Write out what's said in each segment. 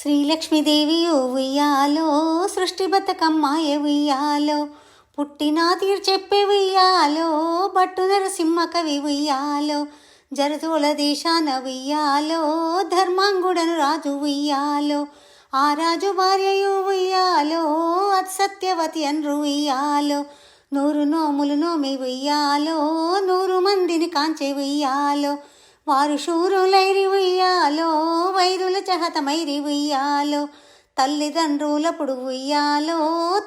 శ్రీలక్ష్మీదేవియు ఉయ్యాలో సృష్టి బతుకమ్మాయ ఉయ్యాలో పుట్టినా తీరు చెప్పే ఉయ్యాలో బట్టుదర సింహ కవి ఉయ్యాలో జరదోళ దేశాన ఉయ్యాలో ధర్మాంగుడను రాజు ఉయ్యాలో ఆ రాజు భార్యయు ఉయ్యాలో అతి సత్యవతి అన్రు ఉయ్యాలో. నూరు నోములు నోమి ఉయ్యాలో నూరు మందిని కాంచె ఉయ్యాలో. వారు శూరులైరి ఉయ్యాలో వైరుల చహతమైరి ఉయ్యాలో. తల్లిదండ్రులప్పుడు ఉయ్యాలో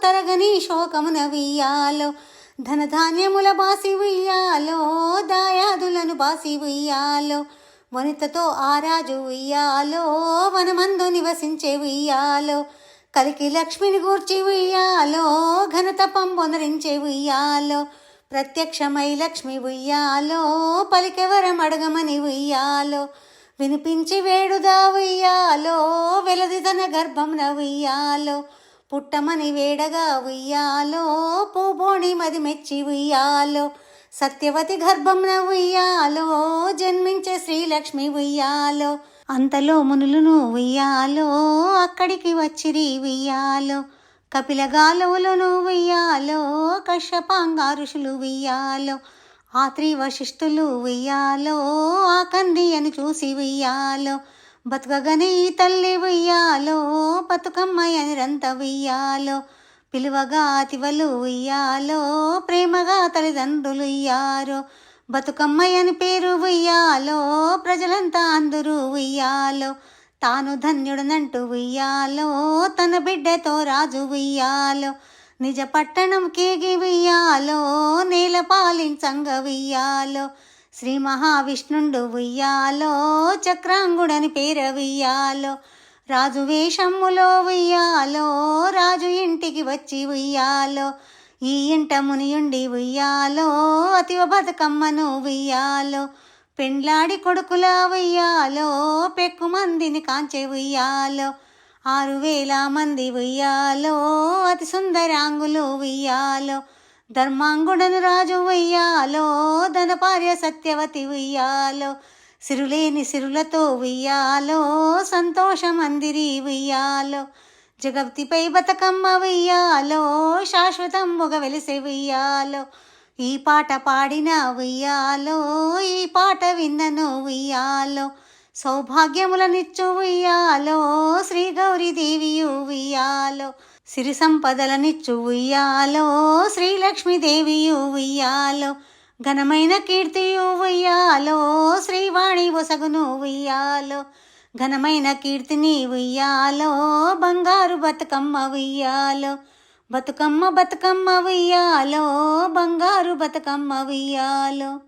తరగని శోకమున ఉయ్యాలో. ధనధాన్యముల బాసి ఉయ్యాలో దాయాదులను బాసి ఉయ్యాలో. వనితతో ఆరాజు ఉయ్యాలో వనమందు నివసించే ఉయ్యాలో కలికి లక్ష్మిని గూర్చి ఉయ్యాలో ఘనతపం పొందరించే ఉయ్యాలో ప్రత్యక్షమై లక్ష్మి ఉయ్యాలో పలికెవరం అడగమని ఉయ్యాలో వినిపించి వేడుదా ఉయ్యాలో వెలది తన గర్భంన ఉయ్యాలో పుట్టమని వేడగా ఉయ్యాలో పూబోణి మది మెచ్చి ఉయ్యాలో సత్యవతి గర్భంన ఉయ్యాలో జన్మించే శ్రీలక్ష్మి ఉయ్యాలో అంతలో మునులను ఉయ్యాలో అక్కడికి వచ్చిరి ఉయ్యాలో కపిలగాలువులను ఉయ్యాలో కశ్యపాంగా ఋషులు ఉయ్యాలో ఆ త్రి వశిష్ఠులు ఉయ్యాలో ఆ కంది అని చూసి ఉయ్యాలో బతుకగని తల్లి ఉయ్యాలో బతుకమ్మయ్యని రంత ఉయ్యాలో పిలువగా తివలు ఉయ్యాలో ప్రేమగా తల్లిదండ్రులు ఉయ్యారో. బతుకమ్మయ్యని పేరు ఉయ్యాలో ప్రజలంతా అందరూ ఉయ్యాలో. తాను ధన్యుడనంటూ ఉయ్యాలో తన బిడ్డతో రాజు ఉయ్యాలో. నిజ పట్టణం కేగి ఉయ్యాలో నేల పాలించంగ ఉయ్యాలో. శ్రీ మహావిష్ణుండు ఉయ్యాలో చక్రాంగుడని పేర ఉయ్యాలో. రాజు వేషమ్ములో ఉయ్యాలో రాజు ఇంటికి వచ్చి ఉయ్యాలో ఈ ఇంట మునియుండి ఉయ్యాలో అతివ బతుకమ్మను ఉయ్యాలో పెండ్లాడి కొడుకుల ఉయ్యాలో పెక్కు మందిని కాంచె ఉయ్యాలో ఆరు వేల మంది ఉయ్యాలో అతి సుందరాంగులు ఉయ్యాలో ధర్మాంగుడను రాజు ఉయ్యాలో ధనపార్య సత్యవతి ఉయ్యాలో సిరులేని సిరులతో ఉయ్యాలో సంతోషమందిరి ఉయ్యాలో జగత్తిపై బతుకమ్మ ఉయ్యాలో శాశ్వతంబుగా వెలిసే ఉయ్యాలో ఈ పాట పాడిన ఉయ్యాలో ఈ పాట విన్నను ఉయ్యాలో సౌభాగ్యములనిచ్చు ఉయ్యాలో శ్రీ గౌరీదేవియు ఉయ్యాలో సిరి సంపదలనిచ్చు ఉయ్యాలో శ్రీలక్ష్మీదేవియు ఉయ్యాలో ఘనమైన కీర్తియు ఉయ్యాలో శ్రీవాణి ఒసగును ఉయ్యాలో. ఘనమైన కీర్తిని ఉయ్యాలో బంగారు బతుకమ్మ ఉయ్యాలో. బతుకమ్మ బతుకమ్మ ఉయ్యాలో బంగారు బతుకమ్మ ఉయ్యాలో.